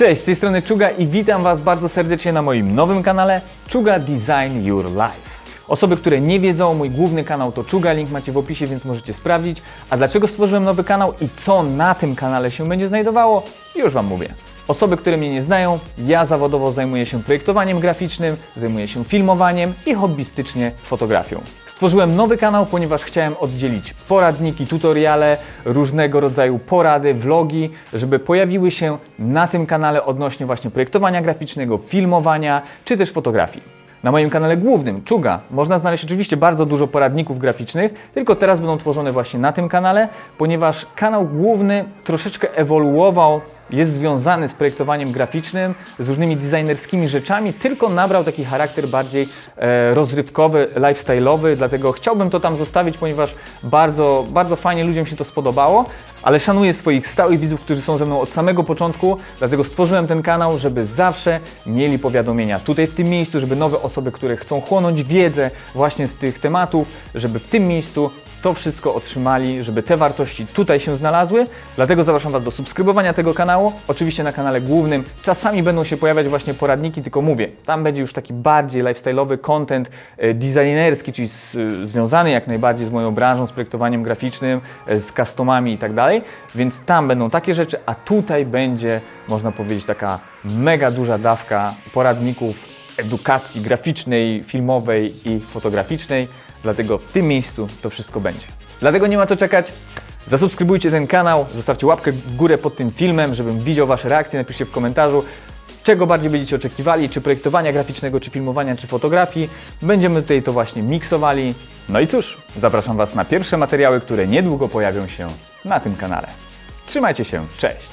Cześć, z tej strony Czuga i witam Was bardzo serdecznie na moim nowym kanale Czuga Design Your Life. Osoby, które nie wiedzą, mój główny kanał to Czuga, link macie w opisie, więc możecie sprawdzić. A dlaczego stworzyłem nowy kanał i co na tym kanale się będzie znajdowało, już Wam mówię. Osoby, które mnie nie znają, ja zawodowo zajmuję się projektowaniem graficznym, zajmuję się filmowaniem i hobbystycznie fotografią. Stworzyłem nowy kanał, ponieważ chciałem oddzielić poradniki, tutoriale, różnego rodzaju porady, vlogi, żeby pojawiły się na tym kanale odnośnie właśnie projektowania graficznego, filmowania czy też fotografii. Na moim kanale głównym, Czuga, można znaleźć oczywiście bardzo dużo poradników graficznych, tylko teraz będą tworzone właśnie na tym kanale, ponieważ kanał główny troszeczkę ewoluował, jest związany z projektowaniem graficznym, z różnymi designerskimi rzeczami, tylko nabrał taki charakter bardziej e, rozrywkowy, lifestyle'owy, dlatego chciałbym to tam zostawić, ponieważ bardzo, bardzo fajnie ludziom się to spodobało, ale szanuję swoich stałych widzów, którzy są ze mną od samego początku, dlatego stworzyłem ten kanał, żeby zawsze mieli powiadomienia tutaj w tym miejscu, żeby nowe osoby, które chcą chłonąć wiedzę właśnie z tych tematów, żeby w tym miejscu to wszystko otrzymali, żeby te wartości tutaj się znalazły. Dlatego zapraszam Was do subskrybowania tego kanału. Oczywiście na kanale głównym czasami będą się pojawiać właśnie poradniki, tylko mówię, tam będzie już taki bardziej lifestyle'owy content e, designerski, czyli z, e, związany jak najbardziej z moją branżą, z projektowaniem graficznym, e, z customami i tak dalej. Więc tam będą takie rzeczy, a tutaj będzie, można powiedzieć, taka mega duża dawka poradników edukacji graficznej, filmowej i fotograficznej. Dlatego w tym miejscu to wszystko będzie. Dlatego nie ma co czekać. Zasubskrybujcie ten kanał, zostawcie łapkę w górę pod tym filmem, żebym widział Wasze reakcje. Napiszcie w komentarzu, czego bardziej będziecie oczekiwali, czy projektowania graficznego, czy filmowania, czy fotografii. Będziemy tutaj to właśnie miksowali. No i cóż, zapraszam Was na pierwsze materiały, które niedługo pojawią się na tym kanale. Trzymajcie się, cześć!